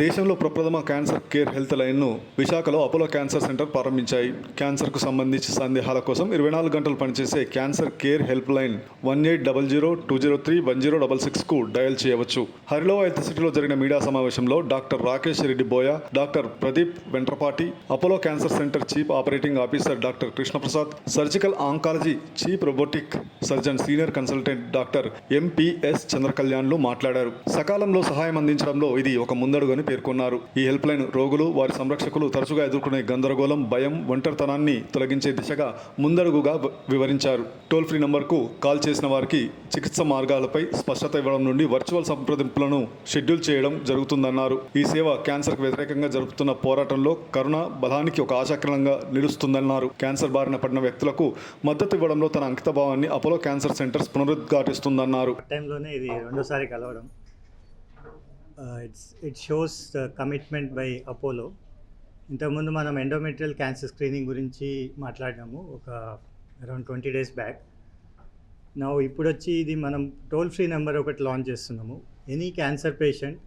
దేశంలో ప్రప్రథమ cancer care health లైన్ను విశాఖలో అపోలో క్యాన్సర్ సెంటర్ ప్రారంభించాయి. క్యాన్సర్కు సంబంధించి సందేహాల కోసం ఇరవై నాలుగు గంటలు పనిచేసే cancer care help line one eight double zero two zero three one zero double సిక్స్కు dial చేయవచ్చు. హరిలో హెల్త్ సిటీలో జరిగిన మీడియా సమావేశంలో doctor Rakesh Reddy Boya doctor Pradeep Ventrapati Apollo cancer centre chief operating officer doctor Krishnaprasad surgical oncology chief robotic surgeon senior consultant doctor MPS చంద్రకళ్యాణ్లు మాట్లాడారు. సకాలంలో సహాయం అందించడంలో ఇది ఒక ముందడుగని పేర్కొన్నారు. ఈ హెల్ప్ లైన్ రోగులు వారి సంరక్షకులు తరచుగా ఎదుర్కొనే గందరగోళం భయం ఒంటరితనాన్ని తొలగించే దిశగా ముందడుగుగా వివరించారు. టోల్ ఫ్రీ నంబర్కు కాల్ చేసిన వారికి చికిత్స మార్గాలపై స్పష్టత ఇవ్వడం నుండి వర్చువల్ సంప్రదింపులను షెడ్యూల్ చేయడం జరుగుతుందన్నారు. ఈ సేవ క్యాన్సర్కు వ్యతిరేకంగా జరుపుతున్న పోరాటంలో కరుణ బలానికి ఒక ఆశాకరణంగా నిలుస్తుందన్నారు. క్యాన్సర్ బారిన పడిన వ్యక్తులకు మద్దతు ఇవ్వడంలో తన అంకితభావాన్ని అపోలో క్యాన్సర్ సెంటర్స్ పునరుద్ఘాటిస్తుందన్నారు. టైంలోనే ఇది రెండోసారి కలవడం. It's it shows commitment by Apollo ఇంతకుముందు మనం ఎండోమెట్రియల్ క్యాన్సర్ స్క్రీనింగ్ గురించి మాట్లాడినాము ఒక అరౌండ్ ట్వంటీ డేస్ బ్యాక్ నా ఇప్పుడు వచ్చి ఇది మనం టోల్ ఫ్రీ నెంబర్ ఒకటి లాంచ్ చేస్తున్నాము. ఎనీ క్యాన్సర్ పేషెంట్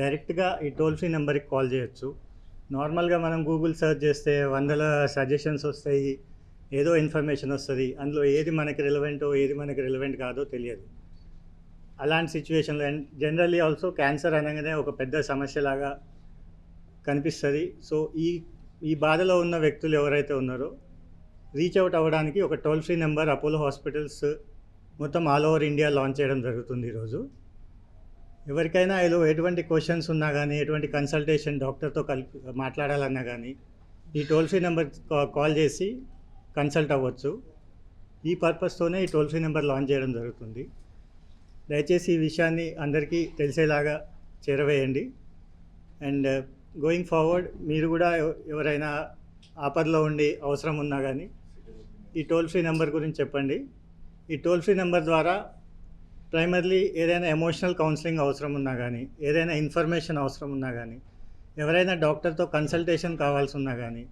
డైరెక్ట్గా ఈ టోల్ ఫ్రీ నెంబర్కి కాల్ చేయొచ్చు. నార్మల్గా మనం గూగుల్ సెర్చ్ చేస్తే వందల సజెషన్స్ వస్తాయి ఏదో ఇన్ఫర్మేషన్ వస్తుంది అందులో ఏది మనకి రిలవెంటో ఏది మనకి రిలవెంట్ కాదో తెలియదు. అలాంటి సిచ్యువేషన్లో జనరల్లీ ఆల్సో క్యాన్సర్ అనగానే ఒక పెద్ద సమస్యలాగా కనిపిస్తుంది. సో ఈ ఈ బాధలో ఉన్న వ్యక్తులు ఎవరైతే ఉన్నారో రీచ్ అవుట్ అవ్వడానికి ఒక toll free number Apollo hospitals మొత్తం ఆల్ ఓవర్ ఇండియా లాంచ్ చేయడం జరుగుతుంది ఈరోజు. ఎవరికైనా ఇలా ఎటువంటి క్వశ్చన్స్ ఉన్నా కానీ ఎటువంటి కన్సల్టేషన్ డాక్టర్తో కలిపి మాట్లాడాలన్నా కానీ ఈ టోల్ ఫ్రీ నెంబర్ కాల్ చేసి కన్సల్ట్ అవ్వచ్చు. ఈ పర్పస్తోనే ఈ టోల్ ఫ్రీ నెంబర్ లాంచ్ చేయడం జరుగుతుంది. దయచేసి ఈ విషయాన్ని అందరికీ తెలిసేలాగా చేరవేయండి. అండ్ uh, గోయింగ్ ఫార్వర్డ్ మీరు కూడా ఎవరైనా ఆపదలో ఉండి అవసరం ఉన్నా కానీ ఈ టోల్ ఫ్రీ నెంబర్ గురించి చెప్పండి. ఈ టోల్ ఫ్రీ నెంబర్ ద్వారా ప్రైమర్లీ ఏదైనా ఎమోషనల్ కౌన్సిలింగ్ అవసరం ఉన్నా కానీ ఏదైనా ఇన్ఫర్మేషన్ అవసరం ఉన్నా కానీ ఎవరైనా డాక్టర్తో కన్సల్టేషన్ కావాల్సి ఉన్నా కానీ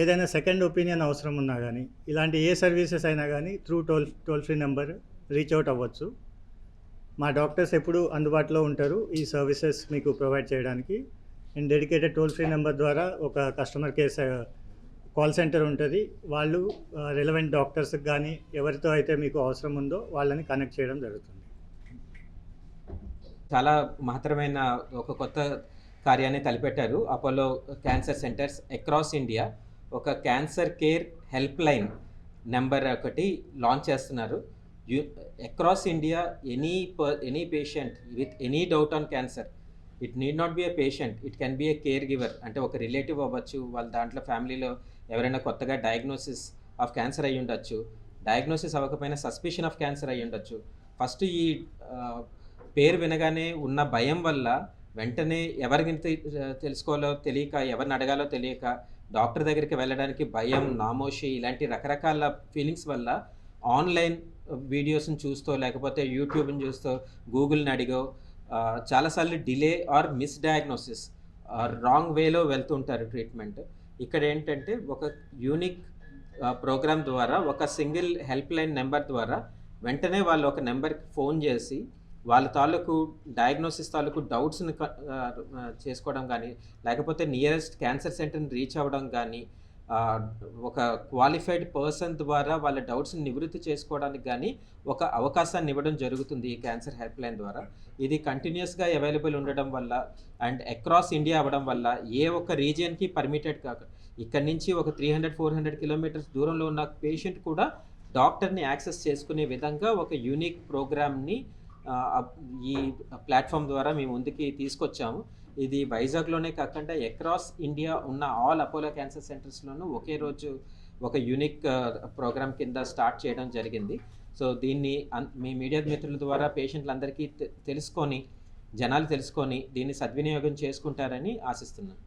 ఏదైనా సెకండ్ ఒపీనియన్ అవసరం ఉన్నా కానీ ఇలాంటి ఏ సర్వీసెస్ అయినా కానీ through toll toll free number reach out అవ్వచ్చు. మా డాక్టర్స్ ఎప్పుడు అందుబాటులో ఉంటారు ఈ సర్వీసెస్ మీకు ప్రొవైడ్ చేయడానికి. And dedicated toll free number ద్వారా ఒక కస్టమర్ కేర్ కాల్ సెంటర్ ఉంటుంది. వాళ్ళు రిలవెంట్ డాక్టర్స్కి కానీ ఎవరితో అయితే మీకు అవసరం ఉందో వాళ్ళని కనెక్ట్ చేయడం జరుగుతుంది. చాలా మహత్తరమైన ఒక కొత్త కార్యాన్ని తలపెట్టారు Apollo cancer centres across India. ఒక cancer care help line number ఒకటి లాంచ్ చేస్తున్నారు. You across India any per any patient with any doubt on cancer it need not be a patient it can be a caregiver అంటే ఒక relative అవ్వచ్చు వాళ్ళ దాంట్లో ఫ్యామిలీలో ఎవరైనా కొత్తగా డయాగ్నోసిస్ ఆఫ్ క్యాన్సర్ అయ్యి ఉండొచ్చు డయాగ్నోసిస్ అవ్వకపోయినా సస్పిషన్ ఆఫ్ క్యాన్సర్ అయ్యి ఉండొచ్చు. ఫస్ట్ ఈ పేరు వినగానే ఉన్న భయం వల్ల వెంటనే ఎవరికి తెలుసుకోవాలో తెలియక ఎవరిని అడగాలో తెలియక డాక్టర్ దగ్గరికి వెళ్ళడానికి భయం నామోషి ఇలాంటి రకరకాల ఫీలింగ్స్ వల్ల ఆన్లైన్ వీడియోస్ని చూస్తూ లేకపోతే యూట్యూబ్ని చూస్తూ గూగుల్ని అడిగో చాలాసార్లు delay or miss diagnosis wrong వేలో వెళ్తుంటారు ట్రీట్మెంట్ ఇక్కడ ఏంటంటే ఒక యూనిక్ ప్రోగ్రామ్ ద్వారా ఒక సింగిల్ హెల్ప్ లైన్ నెంబర్ ద్వారా వెంటనే వాళ్ళు ఒక నెంబర్కి ఫోన్ చేసి వాళ్ళ తాలూకు డయాగ్నోసిస్ తాలూకు డౌట్స్ని చేసుకోవడం కానీ లేకపోతే నియరెస్ట్ క్యాన్సర్ సెంటర్ని రీచ్ అవ్వడం కానీ ఒక క్వాలిఫైడ్ పర్సన్ ద్వారా వాళ్ళ డౌట్స్ని నివృత్తి చేసుకోవడానికి కానీ ఒక అవకాశాన్ని ఇవ్వడం జరుగుతుంది ఈ క్యాన్సర్ హెల్ప్ లైన్ ద్వారా. ఇది కంటిన్యూస్గా అవైలబుల్ ఉండడం వల్ల అండ్ అక్రాస్ ఇండియా అవ్వడం వల్ల ఏ ఒక్క రీజియన్కి పర్మిటెడ్ కాక ఇక్కడ నుంచి ఒక three hundred four hundred kilometres దూరంలో ఉన్న పేషెంట్ కూడా డాక్టర్ని యాక్సెస్ చేసుకునే విధంగా ఒక యూనిక్ ప్రోగ్రామ్ని ఈ ప్లాట్ఫామ్ ద్వారా మేము ముందుకి తీసుకొచ్చాము. ఇది వైజాగ్లోనే కాకుండా అక్రాస్ ఇండియా ఉన్న ఆల్ అపోలో క్యాన్సర్ సెంటర్స్లోనూ ఒకే రోజు ఒక యూనిక్ ప్రోగ్రామ్ కింద స్టార్ట్ చేయడం జరిగింది. సో దీన్ని అన్- మీ మీడియా మిత్రుల ద్వారా పేషెంట్లందరికీ తెలుసుకొని జనాలు తెలుసుకొని దీన్ని సద్వినియోగం చేసుకుంటారని ఆశిస్తున్నాను.